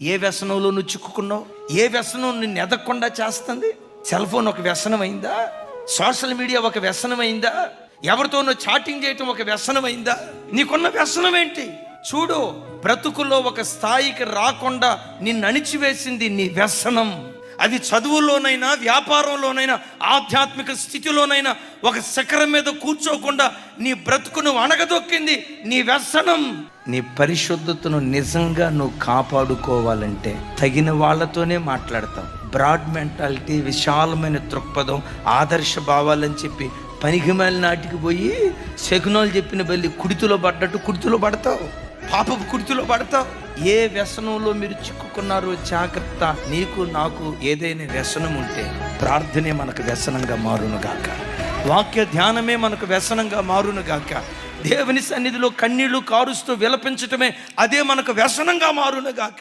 ఏ వ్యసనంలో నువ్వు చిక్కుకున్నావు? ఏ వ్యసనం నిన్ను ఎదగకుండా చేస్తుంది? సెల్ ఫోన్ ఒక వ్యసనం అయిందా సోషల్ మీడియా ఒక వ్యసనం అయిందా ఎవరితోనో చాటింగ్ చేయటం ఒక వ్యసనం అయిందా నీకున్న వ్యసనం ఏంటి చూడు బ్రతుకులో ఒక స్థాయికి రాకుండా నిన్ను అణిచివేసింది నీ వ్యసనం. అది చదువులోనైనా వ్యాపారంలోనైనా ఆధ్యాత్మిక స్థితిలోనైనా ఒక శిఖరం మీద కూర్చోకుండా నీ బ్రతుకును అణగదొక్కింది నీ వ్యసనం. నీ పరిశుద్ధతను నిజంగా నువ్వు కాపాడుకోవాలంటే తగిన వాళ్ళతోనే మాట్లాడతావు బ్రాడ్ మెంటాలిటీ విశాలమైన దృక్పథం ఆదర్శ భావాలని చెప్పి పనికిమాలి నాటికి పోయి శకునాలు చెప్పిన బల్లి కుడితిలో పడ్డట్టు కుడితిలో పడతావు. పాపపు కుర్తిలో పడతావు. ఏ వ్యసనంలో మీరు చిక్కుకున్నారో జాగ్రత్త. నీకు నాకు ఏదైనా వ్యసనం ఉంటే ప్రార్థనే మనకు వ్యసనంగా మారును గాక వాక్య ధ్యానమే మనకు వ్యసనంగా మారును గాక దేవుని సన్నిధిలో కన్నీళ్ళు కారుస్తూ విలపించటమే అదే మనకు వ్యసనంగా మారును గాక